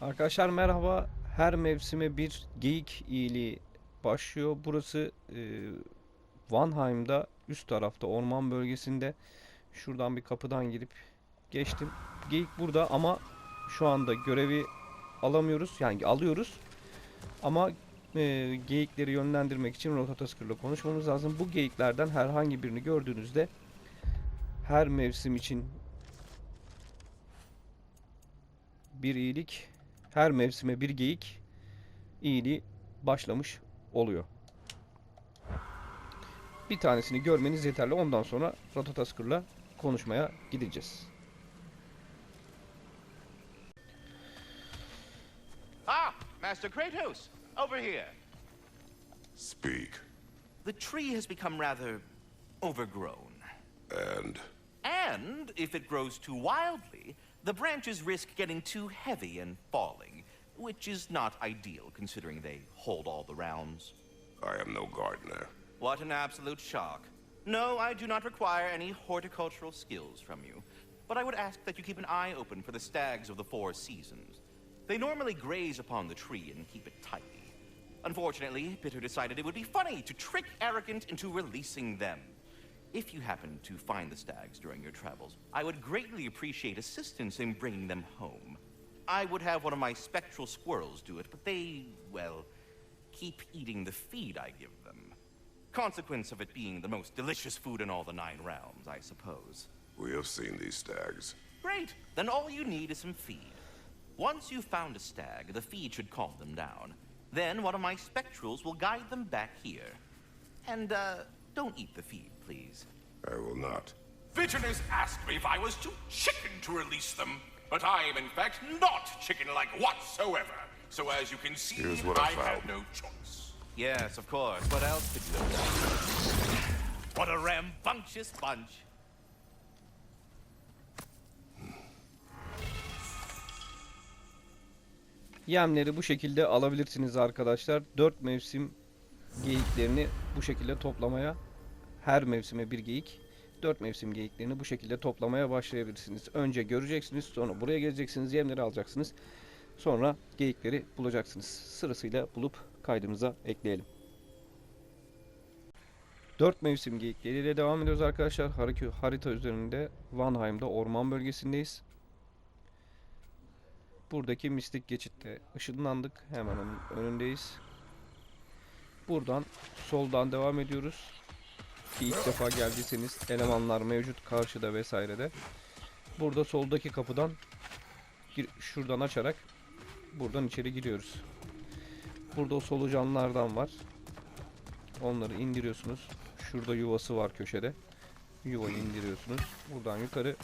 Arkadaşlar merhaba. Her mevsime bir geyik iyiliği başlıyor. Burası e, Vanheim'da üst tarafta orman bölgesinde. Şuradan bir kapıdan girip geçtim. Geyik burada ama şu anda görevi alamıyoruz. Yani alıyoruz. Ama e, geyikleri yönlendirmek için Rotatasker'la konuşmamız lazım. Bu geyiklerden herhangi birini gördüğünüzde her mevsim için bir iyilik, her mevsime bir geyik iyiliği başlamış oluyor. Bir tanesini görmeniz yeterli. Ondan sonra Rotatasker'la konuşmaya gideceğiz. Ah, Master Kratos, over here. Speak. The tree has become rather overgrown. And And if it grows too wildly, the branches risk getting too heavy and falling, which is not ideal considering they hold all the rounds. I am no gardener. What an absolute shock. No, I do not require any horticultural skills from you, but I would ask that you keep an eye open for the stags of the four seasons. They normally graze upon the tree and keep it tidy. Unfortunately, Bitter decided it would be funny to trick Arrogant into releasing them. If you happen to find the stags during your travels, I would greatly appreciate assistance in bringing them home. I would have one of my spectral squirrels do it, but they, well, keep eating the feed I give them. Consequence of it being the most delicious food in all the nine realms, I suppose. We have seen these stags. Great! Then all you need is some feed. Once you've found a stag, the feed should calm them down. Then one of my spectrals will guide them back here. And, uh, don't eat the feed, please. I will not. Vigilance asked me if I was too chicken to release them, but I am in fact not chicken-like whatsoever. So as you can see, Here's what I I had no choice. Yes, of course. What else could you have done? What a rambunctious bunch. Yemleri bu şekilde alabilirsiniz arkadaşlar. 4 mevsim geyiklerini bu şekilde toplamaya her mevsime bir geyik 4 mevsim geyiklerini bu şekilde toplamaya başlayabilirsiniz. Önce göreceksiniz, sonra buraya geleceksiniz, yemleri alacaksınız. Sonra geyikleri bulacaksınız. Sırasıyla bulup kaydımıza ekleyelim. 4 mevsim geyikleriyle devam ediyoruz arkadaşlar. Harita üzerinde Vanheim'da orman bölgesindeyiz. Buradaki mistik geçitte ışınlandık. Hemen önündeyiz. Buradan soldan devam ediyoruz. Ki ilk defa geldiyseniz elemanlar mevcut karşıda vesairede. Burada soldaki kapıdan şuradan açarak buradan içeri giriyoruz. Burada o solucanlardan var. Onları indiriyorsunuz. Şurada yuvası var köşede. Yuvayı indiriyorsunuz. Buradan yukarı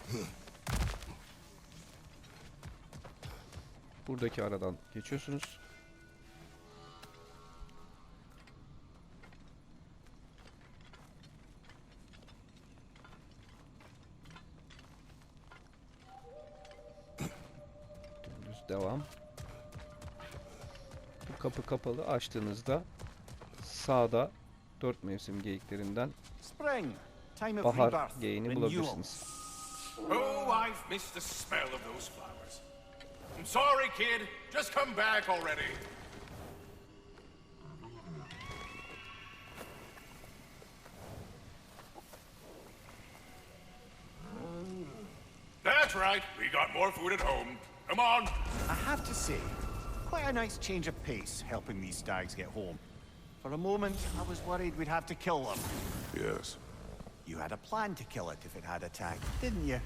Buradaki aradan geçiyorsunuz. Kapalı. Açtığınızda sağda dört mevsim geyiklerinden Spring, time of bahar geyiğini bulabilirsiniz. Oh, I've missed the smell of those flowers. I'm sorry, kid. Just come back already. That's right. We got more food at home. Come on. I have to say, quite a nice change of pace helping these stags get home. For a moment, I was worried we'd have to kill them. Yes. You had a plan to kill it if it had attacked, didn't you?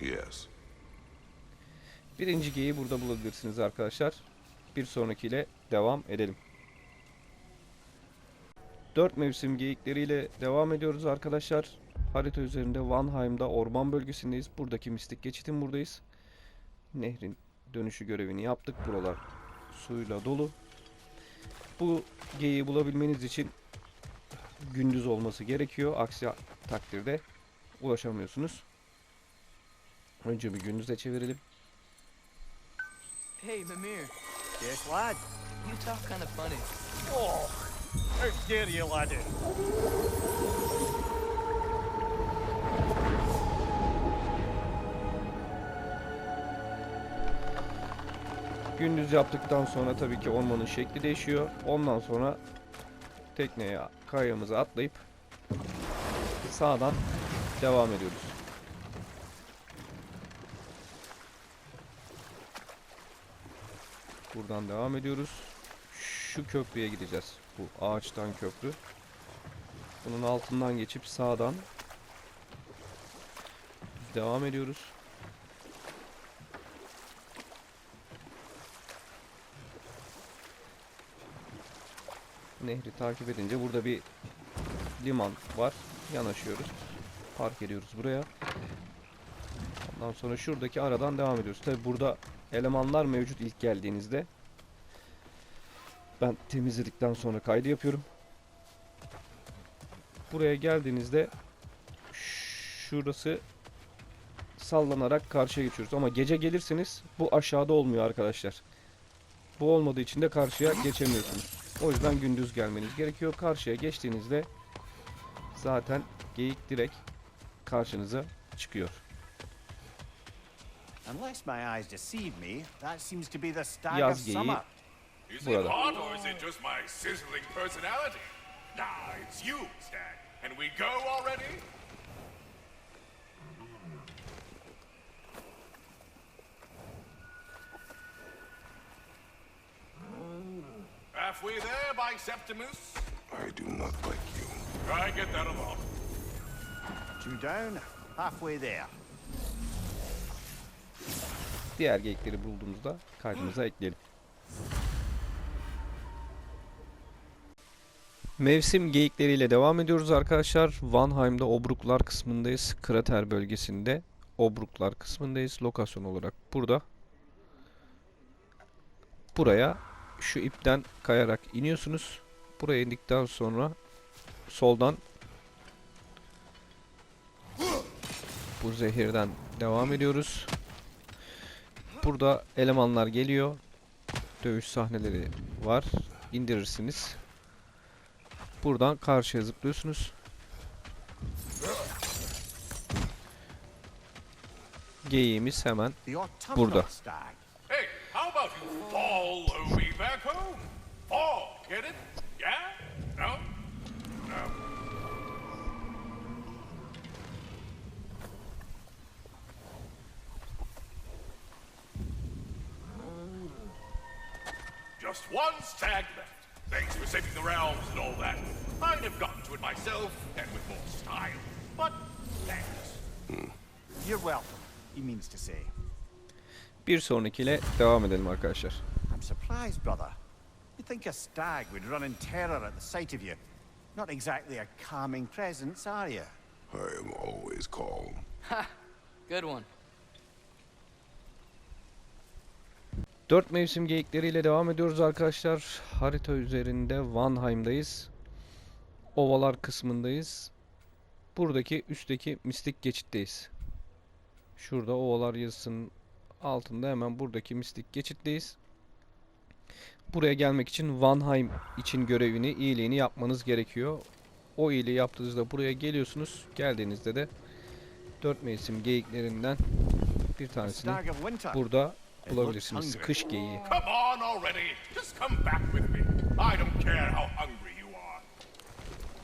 Yes. Birinci geyiği burada bulabilirsiniz arkadaşlar. Bir sonrakiyle devam edelim. Dört mevsim geyikleriyle devam ediyoruz arkadaşlar. Harita üzerinde Vanheim'da orman bölgesindeyiz. Buradaki mistik geçitin buradayız. Nehrin dönüşü görevini yaptık. Buralar suyla dolu. Bu geyiği bulabilmeniz için gündüz olması gerekiyor. Aksi takdirde ulaşamıyorsunuz. Önce bir gündüze çevirelim. Hey, Mimir, Yes, lad. you talk kind of funny. Oh, how dare you, laddie? Gündüz yaptıktan sonra tabii ki ormanın şekli değişiyor. Ondan sonra tekneye kayamıza atlayıp sağdan devam ediyoruz. Buradan devam ediyoruz. Şu köprüye gideceğiz. Bu ağaçtan köprü. Bunun altından geçip sağdan devam ediyoruz. Nehri takip edince burada bir liman var. Yanaşıyoruz. Park ediyoruz buraya. Ondan sonra şuradaki aradan devam ediyoruz. Tabi burada elemanlar mevcut ilk geldiğinizde. Ben temizledikten sonra kaydı yapıyorum. Buraya geldiğinizde şurası sallanarak karşıya geçiyoruz. Ama gece gelirseniz bu aşağıda olmuyor arkadaşlar. Bu olmadığı için de karşıya geçemiyorsunuz. O yüzden gündüz gelmeniz gerekiyor. Karşıya geçtiğinizde zaten geyik direkt karşınıza çıkıyor. Unless my eyes deceive me, that seems to be the stag Yaz of geyiği summer. Is Burada. it hot or is it just my sizzling personality? Nah, it's you, Stag. And we go already? Halfway there by Septimus? I do not like you. I get that a lot. Two down, halfway there. Diğer geyikleri bulduğumuzda kaydımıza ekleyelim. Mevsim geyikleriyle devam ediyoruz arkadaşlar. Vanheim'da Obruklar kısmındayız. Krater bölgesinde Obruklar kısmındayız. Lokasyon olarak burada. Buraya şu ipten kayarak iniyorsunuz. Buraya indikten sonra soldan bu zehirden devam ediyoruz. Burada elemanlar geliyor. Dövüş sahneleri var. İndirirsiniz. Buradan karşıya zıplıyorsunuz. Geyiğimiz hemen Burada. How about you follow me back home? Fall, get it? Yeah? No? No. Just one stag left. Thanks for saving the realms and all that. I'd have gotten to it myself and with more style. But thanks. Hmm. You're welcome, he means to say. Bir sonrakiyle devam edelim arkadaşlar. I'm surprised, brother. You'd think a stag would run in terror at the sight of you. Not exactly a calming presence, are you? I am always calm. Good one. Dört mevsim geyikleriyle devam ediyoruz arkadaşlar. Harita üzerinde Vanheim'dayız. Ovalar kısmındayız. Buradaki üstteki mistik geçitteyiz. Şurada ovalar yazısının altında hemen buradaki mistik geçitteyiz. Buraya gelmek için Vanheim için görevini, iyiliğini yapmanız gerekiyor. O iyiliği yaptığınızda buraya geliyorsunuz. Geldiğinizde de dört mevsim geyiklerinden bir tanesini burada bulabilirsiniz. Kış geyiği.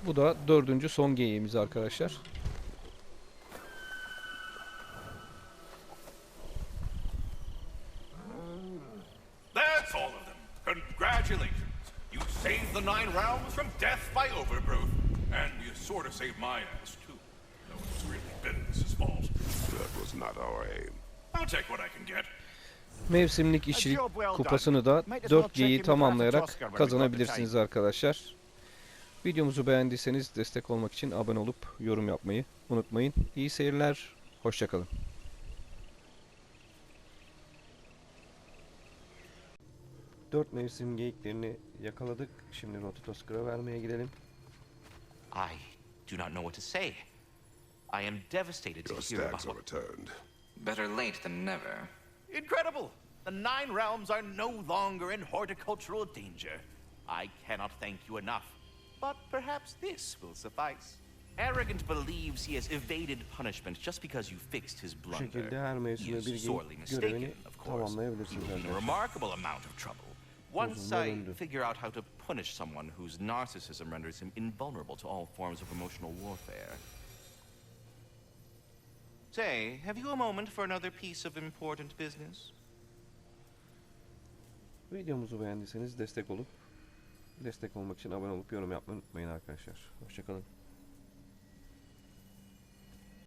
Bu da dördüncü son geyiğimiz arkadaşlar. That's all of them. Congratulations. You saved the Nine Realms from death by overgrowth. And you sort of saved my ass, too. Though it's really been Mrs. fault. That was not our aim. I'll take what I can get. Mevsimlik işçilik kupasını da Might as well 4 check geyiği in with tamamlayarak kazanabilirsiniz arkadaşlar. Videomuzu beğendiyseniz destek olmak için abone olup yorum yapmayı unutmayın. İyi seyirler, hoşçakalın. Dört mevsim geyiklerini yakaladık. Şimdi Rototoskır'a vermeye gidelim. I do not know what to say. I am devastated to Your hear about stags are returned. Better late than never. Incredible! The Nine Realms are no longer in horticultural danger. I cannot thank you enough. But perhaps this will suffice. Arrogant believes he has evaded punishment just because you fixed his Bu blunder. He is sorely mistaken, of course. You will be in a remarkable amount of trouble. Once I figure out how to punish someone whose narcissism renders him invulnerable to all forms of emotional warfare. Say, have you a moment for another piece of important business? Videomuzu beğendiyseniz destek olup destek olmak için abone olup yorum yapmayı unutmayın arkadaşlar. Hoşçakalın.